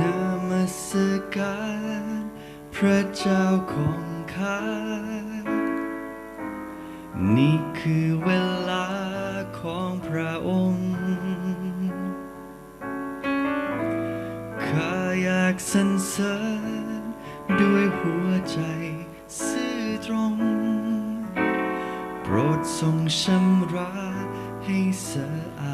นามสการพระเจ้าของข้า นี่คือเวลาของพระองค์ ข้าอยากสรรเสริญด้วยหัวใจซื่อตรง โปรดทรงชำระให้สะอาด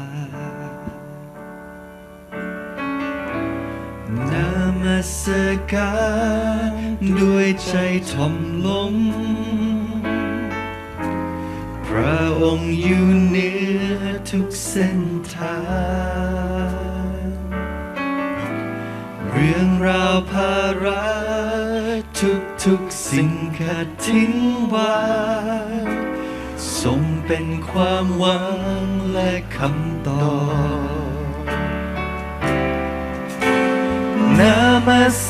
นามัสการด้วยใจถ่อมลง พระองค์อยู่เหนือทุกเส้นทาง เรื่องราวภาระทุกทุกๆสิ่งขัดทิ้งไว้ทรงเป็นความหวังและคำตอบ นามัส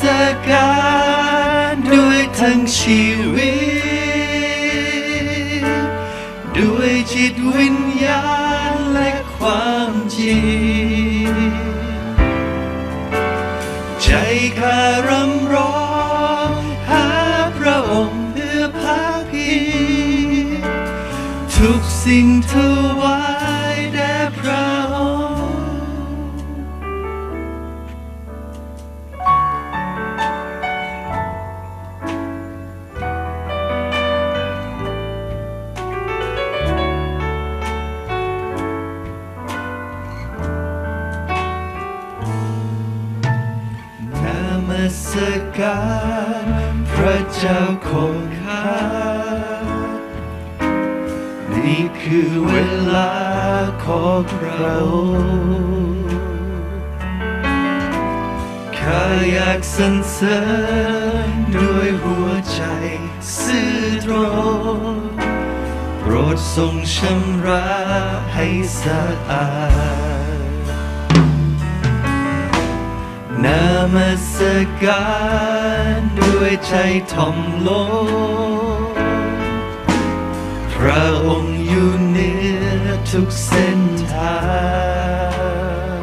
การด้วยทั้งชีวิต ด้วยจิตวิญญาณและความจริง ใจข้ารำร้องหาพระองค์เพื่อพักพิงทุกสิ่งถว สการพระเจ้าของข้า นี่คือเวลาของเราข้าอยากสรรเสริญด้วยหัวใจซื่อตรงโปรดทรงชำระให้สะอาด นามสการด้วยใจถ่อมลงพระองค์อยู่เหนือทุกเส้นทาง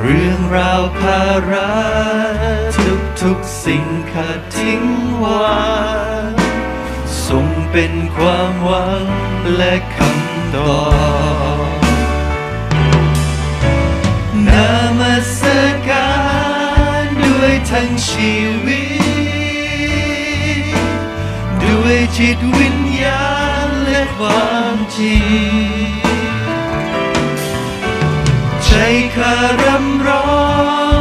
เรื่องราวภาระทุกทุกๆสิ่งขาดทิ้งไว้ทรงเป็นความหวังและคำตอบ ทั้งชีวิต ด้วยจิตวิญญาณและความจริงใจข้ารำร้อ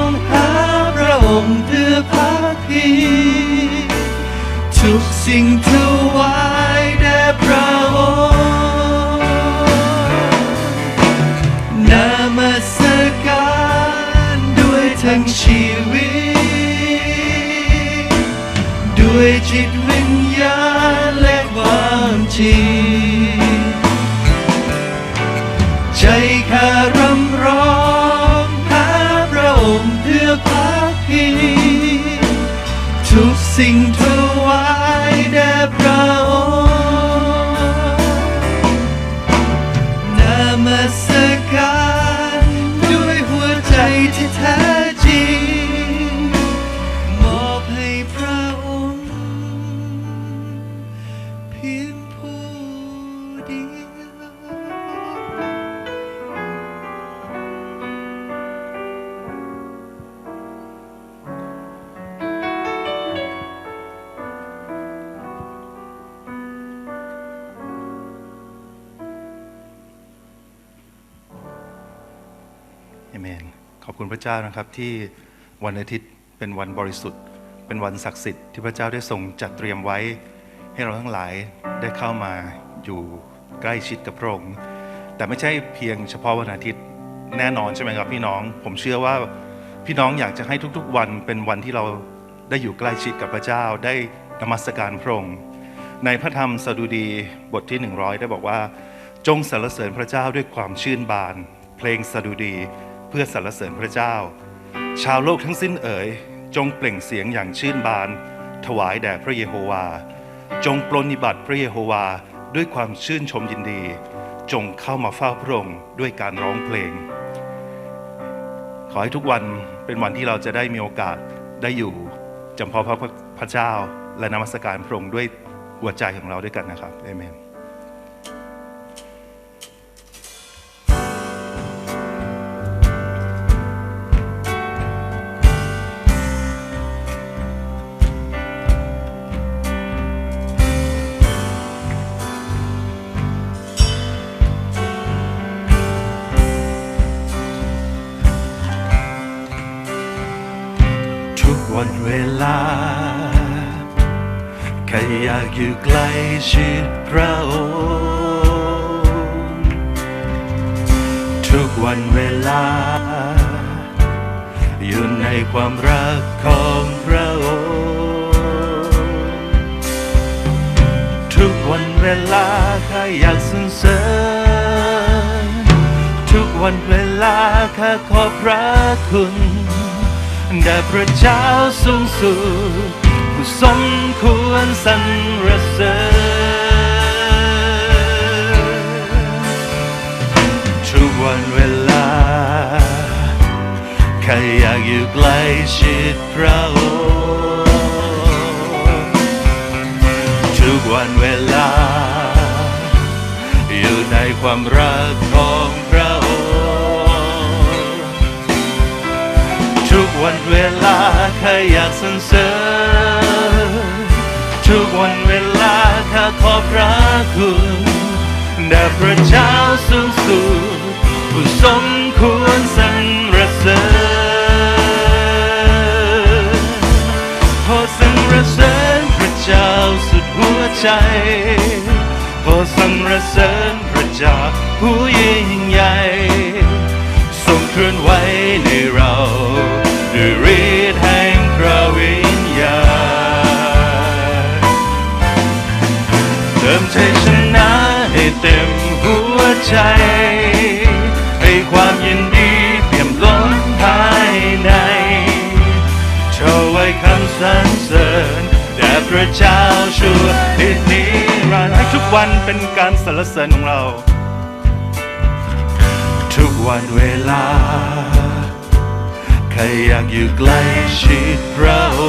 งหาพระองค์เพื่อพักพิงทุกสิ่งถวายแด่พระองค์นามสการด้วยทั้งชีวิต ด้วยจิตวิญญาณและความจริงใจข้ารำร้องหาพระองค์เพื่อพักพิงทุกสิ่งถ คุณพระเจ้านะครับที่วันอาทิตย์เป็นวันบริสุทธิ์ เป็นวันศักดิ์สิทธิ์ที่พระเจ้าได้ทรงจัดเตรียมไว้ ให้เราทั้งหลายได้เข้ามาอยู่ใกล้ชิดกับพระองค์แต่ไม่ใช่เพียงเฉพาะวันอาทิตย์แน่นอนใช่ไหมครับพี่น้อง ผมเชื่อว่าพี่น้องอยากจะให้ทุกๆ วันเป็นวันที่เราได้อยู่ใกล้ชิดกับพระเจ้าได้นมัสการพระองค์ในพระธรรมสดุดีบทที่ 100 ได้บอกว่า จงสรรเสริญพระเจ้าด้วยความชื่นบาน เพลงสดุดี เพื่อสรรเสริญพระเจ้า ชาวโลกทั้งสิ้นเอ๋ย จงเปล่งเสียงอย่างชื่นบาน ถวายแด่พระเยโฮวา จงปรนนิบัติพระเยโฮวาด้วยความชื่นชมยินดี จงเข้ามาเฝ้าพระองค์ด้วยการร้องเพลง ขอให้ทุกวันเป็นวันที่เราจะได้มีโอกาสได้อยู่จำเพาะพระพระเจ้าและนมัสการพระองค์ด้วยหัวใจของเราด้วยกันนะครับเอเมน ลา แค่อยากอยู่ใกล้ชิดพระองค์ทุกวันเวลา อยู่ในความรักของพระองค์ทุกวันเวลาข้าอยากสรรเสริญทุกวันเวลาข้าขอพระคุณ แด่พระเจ้าสูงสุดผู้สมควรสรรเสริญทุกวันเวลาแค่อยากอยู่ใกล้ชิดพระองค์ทุกวันเวลา อยู่ในความรักของ วันเวลาข้าอยากสรรเสริญทุกวันเวลาข้าขอบพระคุณแด่พระเจ้าสูงสุดผู้สมควรสรรเสริญขอสรรเสริญพระเจ้าสุดหัวใจขอสรรเสริญพระเจ้าผู้ยิ่งใหญ่ เจ้าชั่วนิดนิรันให้ทุกวันเป็นการสรรเสริญของเรา ทุกวันเวลา ใครอยากอยู่ใกล้ชิดพระอ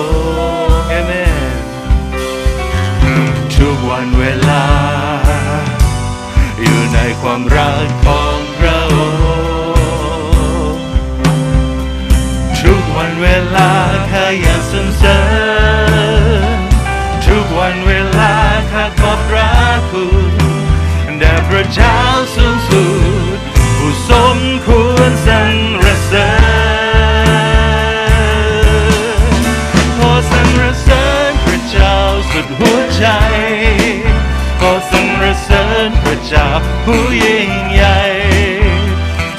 งค์เอเมนทุกวันเวลา อยู่ในความรักของพระองค์ทุกวันเวลาข้าอยากสรรเสริญ ระเจ้าสูงสุดผู้สมควรสรรเสริญขอสรรเสริญพระเจ้าสุดหัวใจขอสรรเสริญพระเจ้าผู้ยิ่งใหญ่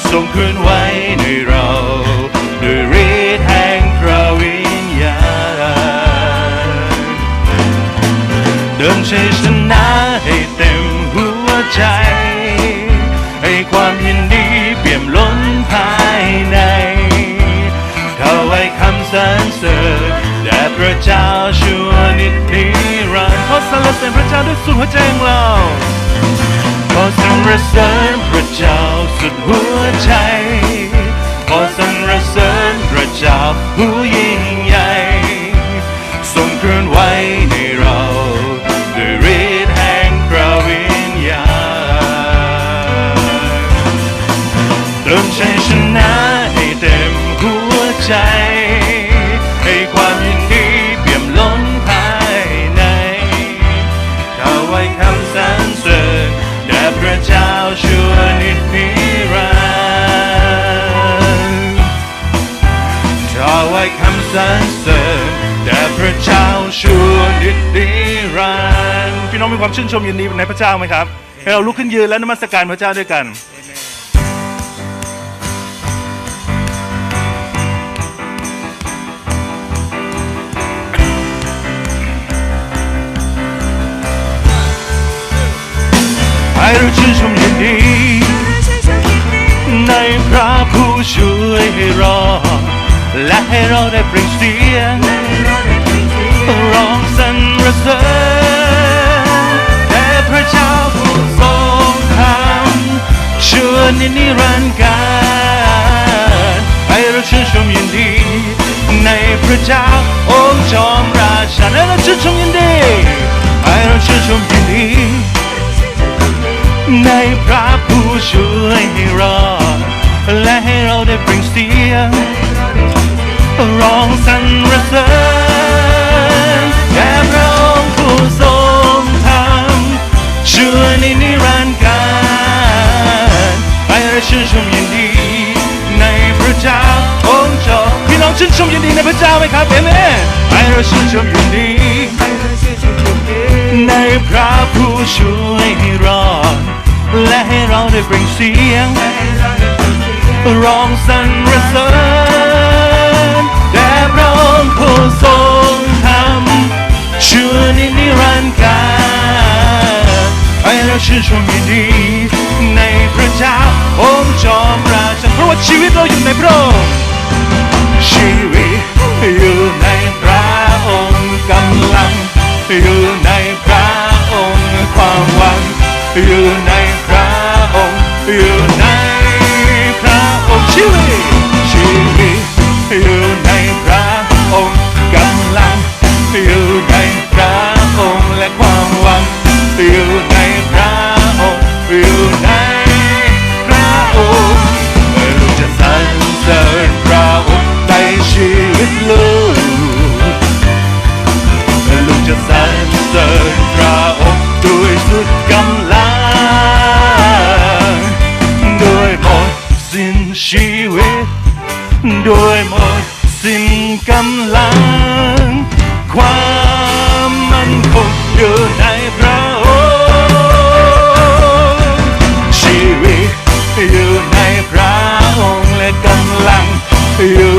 ทรงคืนไว สรรเสริญพระเจ้าด้วยสุดหัวใจของเราขอสรรเสริญพระเจ้าสุดหัวใจ วายคำสรรเสริญแด่พระเจ้าชั่วนิจนิรันดร์พี่น้องมีความชื่นชมยินดีในพระเจ้าไหมครับให้เราลุกขึ้นยืนและนมัสการพระเจ้าด้วยกันให้เราชื่นชมยินดี ในพระผู้ช่วยให้รอด และให้เราได้เปล่งเสียงร้องสรรเสริญแด่พระเจ้าผู้ทรงธรรมชั่วนินิรันดร์การให้เราชื่นดี ในพระเจ้าองค์จอมราชาและเราชื่นชมยินดีให้เราชื่นชมยินดี ในพระผู้ช่วยให้รอดและให้เราได้เปล่งเสียง ร้องสรรเสริญแด่พระองค์ผู้ทรงธรรมช่วในนิรันดร์การให้เราชื่นชมยินดี ในพระเจ้าองค์เจ้าพี่น้องชื่นชมยินดีในพระเจ้าไหมครับเอเมนให้เราชื่นชมยินดีในพระผู้ช่วยให้รอด และให้เราได้เปล่งเสียงร้องสรรเสริญ พระองค์ผู้ทรงธรรมชั่วนินิรันดร์การให้เราชื่นชมยินดีในพระเจ้าองค์จอมราชาเพราะว่าชีวิตเราอยู่ในพระองค์ชี ด้วยหมดสิ้นกำลัง ความมันคงอยู่ในพระองค์ชีวิตอยู่ในพระองค์และกำลังอยู่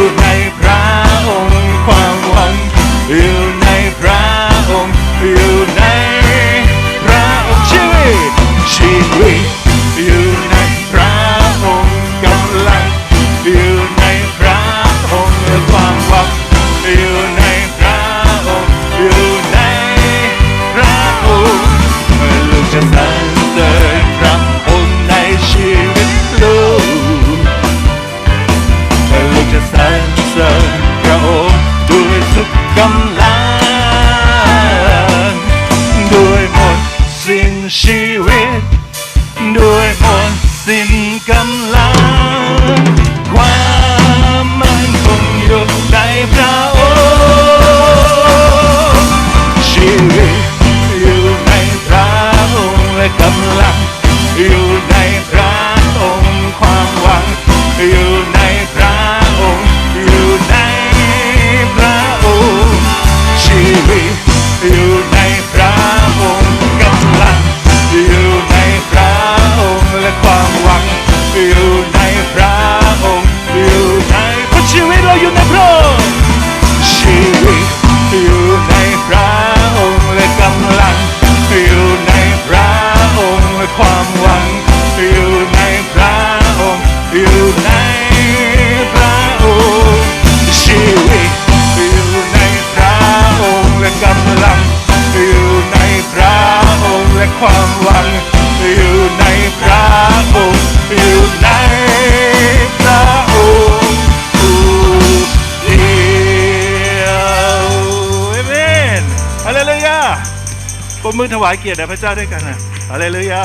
ายเกียรติแด่พระเจ้าด้วยกันนะฮาเลลูยา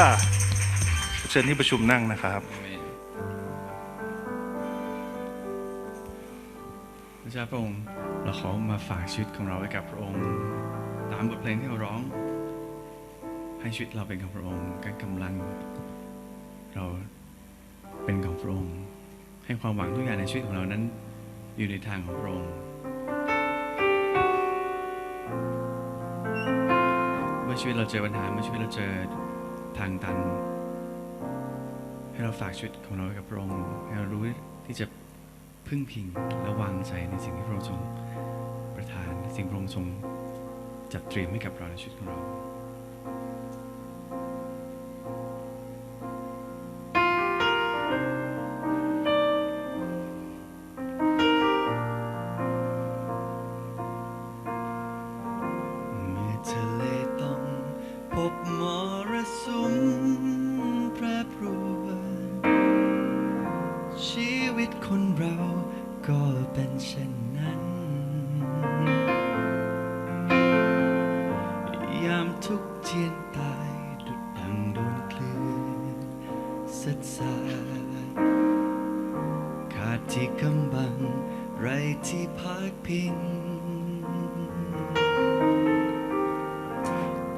เชิญที่ประชุมนั่งนะครับพระเจ้าพระองค์เราขอมาฝากชีวิตของเราไว้กับพระองค์ ตามบทเพลงที่เราร้อง ให้ชีวิตเราเป็นของพระองค์การกำลัง เราเป็นของพระองค์ ให้ความหวังทุกอย่างในชีวิตของเรานั้นอยู่ในทางของพระองค์ มื่อชีวิตเราเจอปัญหา เมื่อชีวิตเราเจอทางตัน ให้เราฝากชีวิตของเราไว้กับพระองค์ให้เรารู้ที่จะพึ่งพิงและวางใจในสิ่งที่พระองค์ทรงประทานสิ่งพระองค์ทรงจัดเตรียมให้กับเราในชีวิตของเรา จียนตายดุดดังโดนคลื่นสัดสายขาดที่กำบัง ไรที่พักพิง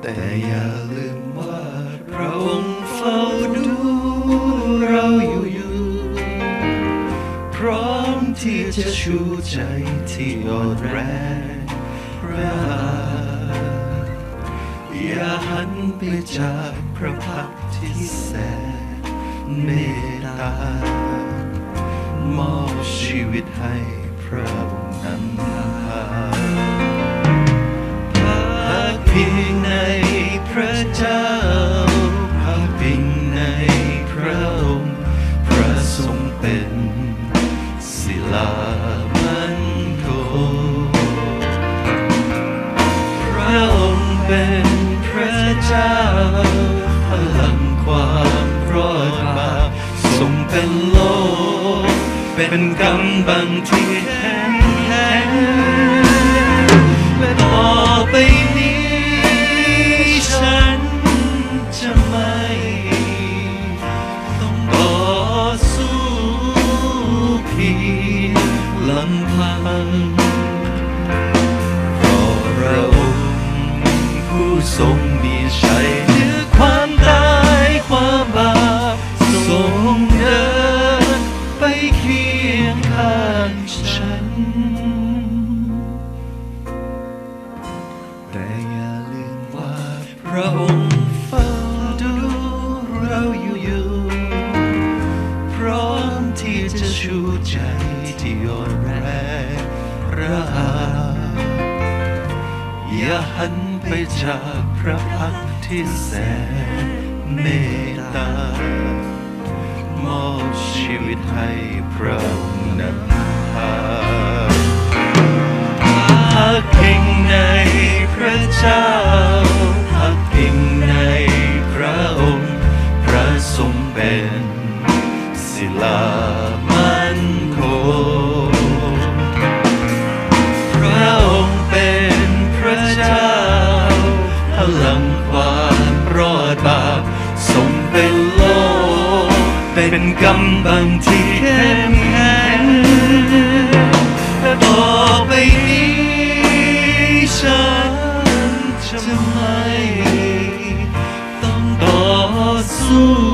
แต่อย่าลืมว่าพระองค์เฝ้าดูเราอยู่อยู่พร้อมที่จะชูใจที่อ่อนแรง ไปจากพระพักตร์ที่แสนเมตตามอบชีวิตให้พระองค์นำพา เป็นกำบังที่แข็งแรงและต่อไปนี้ ฉันจะไม่ต้องต่อสู้เพียงลำพังเพราะพระองค์ผู้ทรงมีชัย อย่าลืมว่าพระองค์เฝ้าดูเราอยู่อยู่พร้อมที่จะชูใจที่อ่อนแรงระอาอย่าหันไปจากพระพักที่แสนเมตตามอบชีวิตให้พระองค์นำพาพักพิงใน ระเจ้าพักพิงในพระองค์ พระทรงเป็นศิลามันคงพระองค์เป็นพระเจ้าพลังความรอดบาปทรงเป็นโลกเป็นกำบังที่เข้มแข็งต่อไปนี้ฉัน Jesus.